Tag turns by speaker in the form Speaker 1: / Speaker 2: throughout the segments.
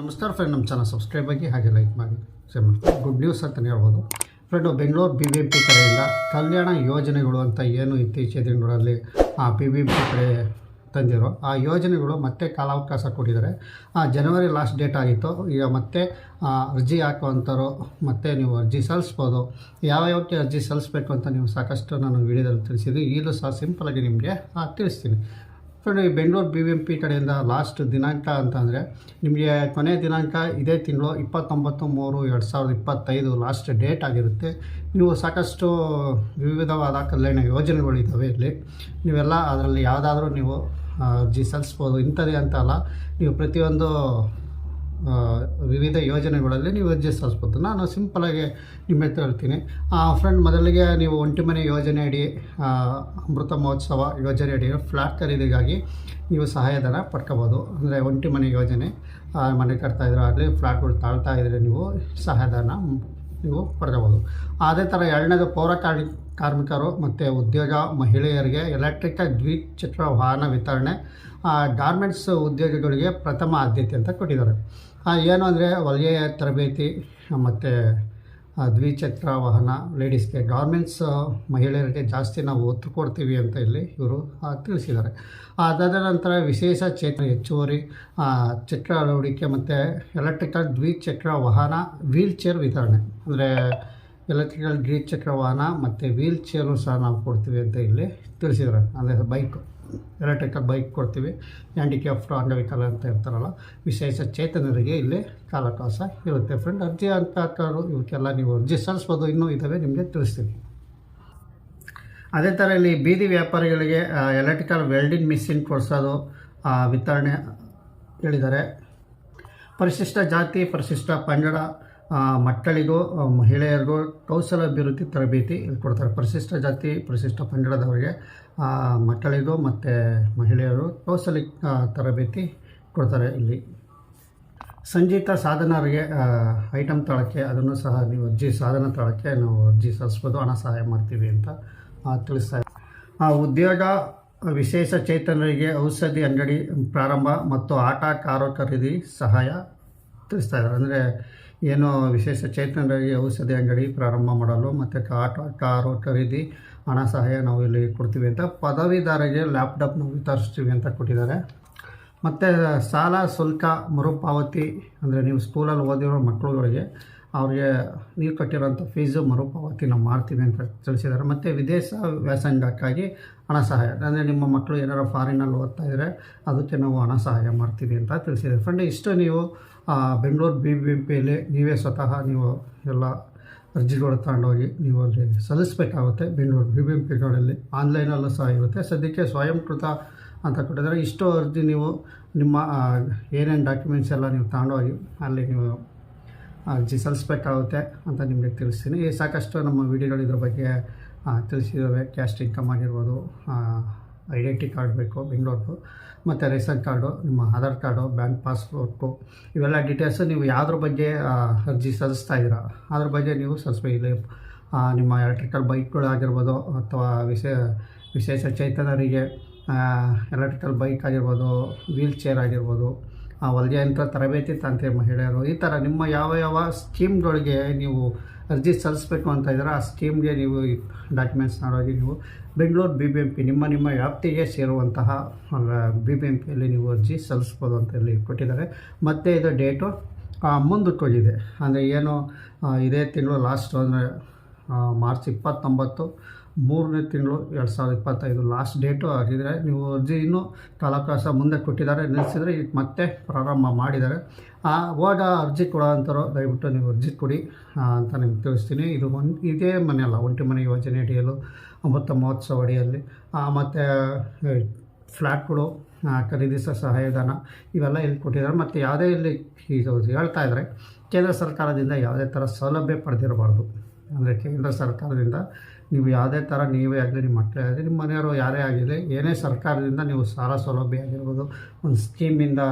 Speaker 1: ನಮಸ್ಕಾರ ಫ್ರೆಂಡ್ ನಮ್ಮ channel subscribe ಆಗಿ ಹಾಗೆ ಲೈಕ್ ಮಾಡಿ ಶೇರ್ ಮಾಡಿ. ಗುಡ್ ನ್ಯೂಸ್ ಅಂತಲೇ ಹೇಳ್ಬೋದು. Friend Bengaluru B B M P ಕಡೆಯಿಂದ ಕಲ್ಯಾಣ ಯೋಜನೆಗಳು ಅಂತ ಏನು ಇತ್ತೀಚಿನ ದಿನಗಳಲ್ಲಿ ಆ ಬಿ ಬಿ ಎಂ ಪಿ ಕಡೆ ತಂದಿರೋ, ಆ ಯೋಜನೆಗಳು ಮತ್ತೆ ಕಾಲಾವಕಾಶ ಕೊಟ್ಟಿದ್ದಾರೆ. ಆ ಜನವರಿ ಲಾಸ್ಟ್ ಡೇಟ್ ಆಗಿತ್ತು. ಈಗ ಮತ್ತೆ ಅರ್ಜಿ ಹಾಕುವಂಥವ್ರು ಮತ್ತೆ ನೀವು ಅರ್ಜಿ ಸಲ್ಲಿಸ್ಬೋದು. ಯಾವ ಯಾವಕ್ಕೆ ಅರ್ಜಿ ಸಲ್ಲಿಸ್ಬೇಕು ಅಂತ ನೀವು ಸಾಕಷ್ಟು ನಾನು ವಿಡಿಯೋದಲ್ಲಿ ತಿಳಿಸಿದ್ದೀನಿ. ಈಗಲೂ ಸಹ ಸಿಂಪಲಾಗಿ ನಿಮಗೆ ತಿಳಿಸ್ತೀನಿ. ಫ್ರೆಂಡ್ ಈ ಬೆಂಗಳೂರು ಬಿ ವಿ ಪಿ ಕಡೆಯಿಂದ ಲಾಸ್ಟ್ ದಿನಾಂಕ ಅಂತಂದರೆ ನಿಮಗೆ ಕೊನೆಯ ದಿನಾಂಕ ಇದೇ ತಿಂಗಳು ಇಪ್ಪತ್ತೊಂಬತ್ತು ಮೂರು ಎರಡು ಸಾವಿರದ ಇಪ್ಪತ್ತೈದು ಲಾಸ್ಟ್ ಡೇಟ್ ಆಗಿರುತ್ತೆ. ನೀವು ಸಾಕಷ್ಟು ವಿವಿಧವಾದ ಕಲ್ಯಾಣ ಯೋಜನೆಗಳಿದ್ದಾವೆ ಇಲ್ಲಿ. ನೀವೆಲ್ಲ ಅದರಲ್ಲಿ ಯಾವುದಾದ್ರೂ ನೀವು ಅರ್ಜಿ ಸಲ್ಲಿಸ್ಬೋದು. ಇಂಥದ್ದೇ ಅಂತ ಅಲ್ಲ, ನೀವು ಪ್ರತಿಯೊಂದು ವಿವಿಧ ಯೋಜನೆಗಳಲ್ಲಿ ನೀವು ಅರ್ಜಿ ಸಲ್ಲಿಸ್ಬೋದು ನಾನು ಸಿಂಪಲಾಗಿ ನಿಮ್ಮ ಹತ್ರ ಹೇಳ್ತೀನಿ. ಫ್ರೆಂಡ್ ಮೊದಲಿಗೆ ನೀವು ಒಂಟಿ ಮನೆ ಯೋಜನೆ ಅಡಿ ಅಮೃತ ಮಹೋತ್ಸವ ಯೋಜನೆ ಅಡಿ ಫ್ಲ್ಯಾಟ್ ಖರೀದಿಗಾಗಿ ನೀವು ಸಹಾಯಧನ ಪಡ್ಕೋಬೋದು. ಅಂದರೆ ಒಂಟಿ ಮನೆ ಯೋಜನೆ ಮನೆ ಕಟ್ತಾ ಇದ್ರೆ ಆಗಲಿ ಫ್ಲ್ಯಾಟ್ಗಳು ತಾಳ್ತಾ ಇದ್ದರೆ ನೀವು ಸಹಾಯಧನ ನೀವು ಪಡ್ಕೋಬೋದು. ಅದೇ ಥರ ಎರಡನೇದು ಪೌರ ಕಾರ್ಮಿ ಕಾರ್ಮಿಕರು ಮತ್ತು ಉದ್ಯೋಗ ಮಹಿಳೆಯರಿಗೆ ಎಲೆಕ್ಟ್ರಿಕ್ ದ್ವಿಚಕ್ರ ವಾಹನ ವಿತರಣೆ ಗಾರ್ಮೆಂಟ್ಸ್ ಉದ್ಯೋಗಿಗಳಿಗೆ ಪ್ರಥಮ ಆದ್ಯತೆ ಅಂತ ಕೊಟ್ಟಿದ್ದಾರೆ. ಏನು ಅಂದರೆ ವಲಯ ತರಬೇತಿ, ಮತ್ತು ದ್ವಿಚಕ್ರ ವಾಹನ, ಲೇಡೀಸ್ಗೆ ಗಾರ್ಮೆಂಟ್ಸ್ ಮಹಿಳೆಯರಿಗೆ ಜಾಸ್ತಿ ನಾವು ಒತ್ತು ಕೊಡ್ತೀವಿ ಅಂತ ಇಲ್ಲಿ ಇವರು ತಿಳಿಸಿದ್ದಾರೆ. ಅದಾದ ನಂತರ ವಿಶೇಷ ಚೇತನ ಹೆಚ್ಚುವರಿ ಚಕ್ರ ಅಳವಡಿಕೆ ಮತ್ತು ಎಲೆಕ್ಟ್ರಿಕಲ್ ದ್ವಿಚಕ್ರ ವಾಹನ, ವೀಲ್ ಚೇರ್ ವಿತರಣೆ. ಅಂದರೆ ಎಲೆಕ್ಟ್ರಿಕಲ್ ದ್ವಿಚಕ್ರ ವಾಹನ ಮತ್ತು ವೀಲ್ ಚೇರು ಸಹ ನಾವು ಕೊಡ್ತೀವಿ ಅಂತ ಇಲ್ಲಿ ತಿಳಿಸಿದ್ದಾರೆ. ಅಂದರೆ ಬೈಕ್. ಎಲೆಕ್ಟ್ರಿಕಲ್ ಬೈಕ್ ಕೊಡ್ತೀವಿ. ಹ್ಯಾಂಡಿಕ್ಯಾಫ್ಟ್ ಅಂಗವಿಕಲ ಅಂತ ಇರ್ತಾರಲ್ಲ ವಿಶೇಷ ಚೇತನರಿಗೆ ಇಲ್ಲಿ ಕಾಲಕಾಸ ಇರುತ್ತೆ. ಫ್ರೆಂಡ್ ಅರ್ಜಿ ಅಂತ ಇವಕ್ಕೆಲ್ಲ ನೀವು ಅರ್ಜಿ ಸಲ್ಲಿಸ್ಬೋದು. ಇನ್ನೂ ಇದ್ದಾವೆ ನಿಮಗೆ ತಿಳಿಸ್ತೀನಿ ಅದೇ ಥರ ಇಲ್ಲಿ ಬೀದಿ ವ್ಯಾಪಾರಿಗಳಿಗೆ ಎಲೆಕ್ಟ್ರಿಕಲ್ ವೆಲ್ಡಿಂಗ್ ಮಿಷಿನ್ ಕೊಡಿಸೋದು ವಿತರಣೆ ಹೇಳಿದ್ದಾರೆ. ಪರಿಶಿಷ್ಟ ಜಾತಿ, ಪರಿಶಿಷ್ಟ ಪಂಗಡ ಮಕ್ಕಳಿಗೂ ಮಹಿಳೆಯರಿಗೂ ಮಹಿಳೆಯರಿಗೂ ಕೌಶಲಾಭಿವೃದ್ಧಿ ತರಬೇತಿ ಕೊಡ್ತಾರೆ. ಪರಿಶಿಷ್ಟ ಜಾತಿ, ಪರಿಶಿಷ್ಟ ಪಂಗಡದವರಿಗೆ ಮಕ್ಕಳಿಗೂ ಮತ್ತು ಮಹಿಳೆಯರು ಕೌಶಲ್ಯ ತರಬೇತಿ ಕೊಡ್ತಾರೆ ಇಲ್ಲಿ. ಸಂಗೀತ ಸಾಧನರಿಗೆ ಐಟಮ್ ತಾಳಕ್ಕೆ ಅದನ್ನು ಸಹ ನೀವು ಅರ್ಜಿ, ಸಾಧನ ತಾಳಕ್ಕೆ ನಾವು ಅರ್ಜಿ ಸಲ್ಲಿಸ್ಬೋದು, ಹಣ ಸಹಾಯ ಮಾಡ್ತೀವಿ ಅಂತ ತಿಳಿಸ್ತಾ ಉದ್ಯೋಗ ವಿಶೇಷ ಚೇತನರಿಗೆ ಔಷಧಿ ಅಂಗಡಿ ಪ್ರಾರಂಭ ಮತ್ತು ಆಟ, ಕಾರು ಖರೀದಿ ಸಹಾಯ ತಿಳಿಸ್ತಾ ಇದ್ದಾರೆ. ಅಂದರೆ ಏನು ವಿಶೇಷ ಚೈತನ್ಯ ಔಷಧಿ ಅಂಗಡಿ ಪ್ರಾರಂಭ ಮಾಡಲು ಮತ್ತು ಆಟೋ ಕಾರು ಖರೀದಿ, ಹಣ ಸಹಾಯ ನಾವು ಇಲ್ಲಿ ಕೊಡ್ತೀವಿ ಅಂತ ಪದವೀಧರಿಗೆ ಲ್ಯಾಪ್ಟಾಪ್ನ ವಿತರಿಸ್ತೀವಿ ಅಂತ ಕೊಟ್ಟಿದ್ದಾರೆ. ಮತ್ತು ಸಾಲ ಶುಲ್ಕ ಮರುಪಾವತಿ ಅಂದರೆ ನೀವು ಸ್ಕೂಲಲ್ಲಿ ಓದಿರೋ ಮಕ್ಕಳುಗಳಿಗೆ ಅವ್ರಿಗೆ ನೀವು ಕಟ್ಟಿರೋಂಥ ಫೀಸು ಮರುಪಾವತಿ ನಾವು ಮಾಡ್ತೀವಿ ಅಂತ ತಿಳಿಸಿದ್ದಾರೆ. ಮತ್ತು ವಿದೇಶ ವ್ಯಾಸಂಗಕ್ಕಾಗಿ ಹಣ ಸಹಾಯ ಅಂದರೆ ನಿಮ್ಮ ಮಕ್ಕಳು ಏನಾರು ಫಾರಿನಲ್ಲಿ ಓದ್ತಾ ಇದ್ದರೆ ಅದಕ್ಕೆ ನಾವು ಹಣ ಸಹಾಯ ಮಾಡ್ತೀವಿ ಅಂತ ತಿಳಿಸಿದ್ದಾರೆ. ಫ್ರೆಂಡ್ ಇಷ್ಟು ನೀವು ಬೆಂಗಳೂರು ಬಿ ಬಿ ಎಂ ಪಿಯಲ್ಲಿ ನೀವೇ ಸ್ವತಃ ನೀವು ಎಲ್ಲ ಅರ್ಜಿಗಳು ತಗೊಂಡೋಗಿ ನೀವು ಅಲ್ಲಿ ಸಲ್ಲಿಸಬೇಕಾಗುತ್ತೆ. ಬೆಂಗಳೂರು ಬಿ ಬಿ ಎಂ ಪಿಗಳಲ್ಲಿ ಆನ್ಲೈನಲ್ಲೂ ಸಹ ಇರುತ್ತೆ. ಸದ್ಯಕ್ಕೆ ಸ್ವಯಂಕೃತ ಅಂತ ಕೊಟ್ಟಿದ್ದಾರೆ. ಇಷ್ಟು ಅರ್ಜಿ ನೀವು ನಿಮ್ಮ ಏನೇನು ಡಾಕ್ಯುಮೆಂಟ್ಸ್ ಎಲ್ಲ ನೀವು ತಗೊಂಡೋಗಿ ಅಲ್ಲಿ ನೀವು ಅರ್ಜಿ ಸಲ್ಲಿಸಬೇಕಾಗುತ್ತೆ ಅಂತ ನಿಮಗೆ ತಿಳಿಸ್ತೀನಿ. ಸಾಕಷ್ಟು ನಮ್ಮ ವಿಡಿಯೋಗಳು ಇದ್ರ ಬಗ್ಗೆ ತಿಳಿಸಿದ್ದಾವೆ ಕ್ಯಾಸ್ಟ್ ಇನ್ಕಮ್ ಆಗಿರ್ಬೋದು ಐಡೆಂಟಿ ಕಾರ್ಡ್ ಬೇಕು ಬೆಂಗಳೂರ್ದು, ಮತ್ತು ರೇಷನ್ ಕಾರ್ಡು, ನಿಮ್ಮ ಆಧಾರ್ ಕಾರ್ಡು, ಬ್ಯಾಂಕ್ ಪಾಸ್ಬುಕ್ಕು ಇವೆಲ್ಲ ಡೀಟೇಲ್ಸು ನೀವು ಯಾವುದ್ರ ಬಗ್ಗೆ ಅರ್ಜಿ ಸಲ್ಲಿಸ್ತಾ ಇದ್ದೀರಾ? ಅದ್ರ ಬಗ್ಗೆ ನೀವು ಸಲ್ಲಿಸ್ಬೇಕು ಇಲ್ಲಿ ನಿಮ್ಮ ಎಲೆಕ್ಟ್ರಿಕಲ್ ಬೈಕ್ಗಳಾಗಿರ್ಬೋದು ಅಥವಾ ವಿಶೇ, ವಿಶೇಷ ಚೈತನ್ಯರಿಗೆ ಎಲೆಕ್ಟ್ರಿಕಲ್ ಬೈಕ್ ಆಗಿರ್ಬೋದು ವೀಲ್ ಚೇರ್ ಆಗಿರ್ಬೋದು ಆ ವಲಯಂತ್ರ ತರಬೇತಿ ತಂತೆ ಮಹಿಳೆಯರು, ಈ ಥರ ನಿಮ್ಮ ಯಾವ ಯಾವ ಸ್ಕೀಮ್ಗಳಿಗೆ ನೀವು ಅರ್ಜಿ ಸಲ್ಲಿಸಬೇಕು ಅಂತ ಇದ್ದೀರ, ಆ ಸ್ಕೀಮ್ಗೆ ನೀವು ಡಾಕ್ಯುಮೆಂಟ್ಸ್ ನೋಡೋಗಿ ನೀವು Bengaluru B B M P ನಿಮ್ಮ ನಿಮ್ಮ ವ್ಯಾಪ್ತಿಗೆ ಸೇರುವಂತಹ ಬಿ ಬಿ ಎಂ ಪಿಯಲ್ಲಿ ನೀವು ಅರ್ಜಿ ಸಲ್ಲಿಸ್ಬೋದು ಅಂತ ಇಲ್ಲಿ ಕೊಟ್ಟಿದ್ದಾರೆ. ಮತ್ತು ಇದು ಡೇಟು ಮುಂದಕ್ಕೆ ಹೋಗಿದೆ ಅಂದರೆ ಏನು ಇದೇ ತಿಂಗಳು ಲಾಸ್ಟ್ ಅಂದರೆ ಮಾರ್ಚ್ ಇಪ್ಪತ್ತೊಂಬತ್ತು ಮೂರನೇ ತಿಂಗಳು ಎರಡು ಸಾವಿರದ ಇಪ್ಪತ್ತೈದು ಲಾಸ್ಟ್ ಡೇಟು ಆಗಿದ್ರೆ ನೀವು ಅರ್ಜಿ ಇನ್ನೂ ಕಾಲಾವಕಾಶ ಮುಂದೆ ಕೊಟ್ಟಿದ್ದಾರೆ, ನಿಲ್ಲಿಸಿದರೆ ಈಗ ಮತ್ತೆ ಪ್ರಾರಂಭ ಮಾಡಿದ್ದಾರೆ. ಆ, ಹೋದ ಅರ್ಜಿ ಕೊಡೋಂಥವ್ರು ದಯವಿಟ್ಟು ನೀವು ಅರ್ಜಿ ಕೊಡಿ ಅಂತ ನಿಮ್ಗೆ ತಿಳಿಸ್ತೀನಿ. ಇದು ಒನ್, ಇದೇ ಮನೆ ಅಲ್ಲ, ಒಂಟಿ ಮನೆ ಯೋಜನೆ ಅಡಿಯಲು ಅಮೃತ ಮಹೋತ್ಸವ ಅಡಿಯಲ್ಲಿ. ಮತ್ತು ಫ್ಲ್ಯಾಟ್ಗಳು ಖರೀದಿಸ ಖರೀದಿಸೋ ಸಹಾಯಧನ ಇವೆಲ್ಲ ಇಲ್ಲಿ ಕೊಟ್ಟಿದ್ದಾರೆ. ಮತ್ತು ಯಾವುದೇ ಇಲ್ಲಿ ಇದು ಹೇಳ್ತಾ ಇದ್ದಾರೆ ಕೇಂದ್ರ ಸರ್ಕಾರದಿಂದ ಯಾವುದೇ ಥರ ಸೌಲಭ್ಯ ಪಡೆದಿರಬಾರ್ದು. ಅಂದರೆ ಕೇಂದ್ರ ಸರ್ಕಾರದಿಂದ ನೀವು ಯಾವುದೇ ಥರ ನೀವೇ ಆಗಲಿ, ನಿಮ್ಮ ಮಕ್ಕಳೇ ಆಗಲಿ, ನಿಮ್ಮ ಮನೆಯವರು ಯಾರೇ ಆಗಿರಲಿ, ಏನೇ ಸರ್ಕಾರದಿಂದ ನೀವು ಸಾಲ ಸೌಲಭ್ಯ ಆಗಿರ್ಬೋದು, ಒಂದು ಸ್ಕೀಮಿಂದ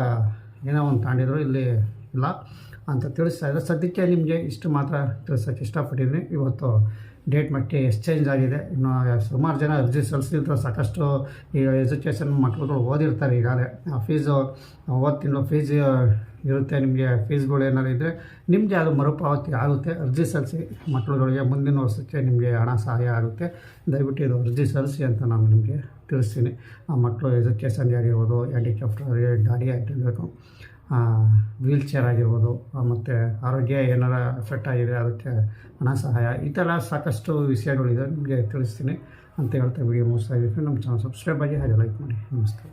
Speaker 1: ಏನೋ ಒಂದು ತಗೊಂಡಿದ್ರು ಇಲ್ಲಿ ಇಲ್ಲ ಅಂತ ತಿಳಿಸ್ತಾ ಇದ್ದಾರೆ. ಸದ್ಯಕ್ಕೆ ನಿಮಗೆ ಇಷ್ಟು ಮಾತ್ರ ತಿಳಿಸೋಕ್ಕೆ ಇಷ್ಟಪಟ್ಟಿದ್ದೀನಿ. ಇವತ್ತು ಡೇಟ್ ಮಟ್ಟಿ ಎಕ್ಸ್ಚೇಂಜ್ ಆಗಿದೆ. ಇನ್ನು ಸುಮಾರು ಜನ ಅರ್ಜಿ ಸಲ್ಲಿಸಿದ್ರು. ಸಾಕಷ್ಟು ಈಗ ಎಜುಕೇಷನ್ ಮಕ್ಕಳುಗಳು ಓದಿರ್ತಾರೆ ಈಗಾಗಲೇ. ಫೀಸು ಓದ್ ತಿಂಗಳು ಫೀಸ್ ಇರುತ್ತೆ ನಿಮಗೆ. ಫೀಸ್ಗಳು ಏನಾದ್ರು ಇದ್ದರೆ ನಿಮಗೆ ಅದು ಮರುಪಾವತಿ ಆಗುತ್ತೆ. ಅರ್ಜಿ ಸಲ್ಲಿಸಿ ಮಕ್ಕಳುಗಳಿಗೆ ಮುಂದಿನ ವರ್ಷಕ್ಕೆ ನಿಮಗೆ ಹಣ ಸಹಾಯ ಆಗುತ್ತೆ. ದಯವಿಟ್ಟು ಇದು ಅರ್ಜಿ ಸಲ್ಲಿಸಿ ಅಂತ ನಾನು ನಿಮಗೆ ತಿಳಿಸ್ತೀನಿ. ಆ ಮಕ್ಕಳು ಎಜುಕೇಷನ್ಗೆ ಆಗಿರ್ಬೋದು ಹ್ಯಾಂಡಿಕ್ಯಾಫ್ಟ್ ಗಾಡಿ ಆಗಿರಬೇಕು. ವೀಲ್ ಚೇರ್ ಆಗಿರ್ಬೋದು ಮತ್ತು ಆರೋಗ್ಯ ಏನಾರ ಎಫೆಕ್ಟ್ ಆಗಿದೆ ಅದಕ್ಕೆ ಹಣ ಸಹಾಯ. ಈ ಥರ ಸಾಕಷ್ಟು ವಿಷಯಗಳಿದೆ, ನಿಮಗೆ ತಿಳಿಸ್ತೀನಿ ಅಂತ ಹೇಳ್ತಾ ವಿಡಿಯೋ ಮುಗಿಸ್ತಾ ಇದ್ದೀನಿ ನಮ್ಮ ಚಾನಲ್ ಸಬ್ಸ್ಕ್ರೈಬ್ ಆಗಿ ಹಾಗೆ ಲೈಕ್ ಮಾಡಿ. ನಮಸ್ಕಾರ.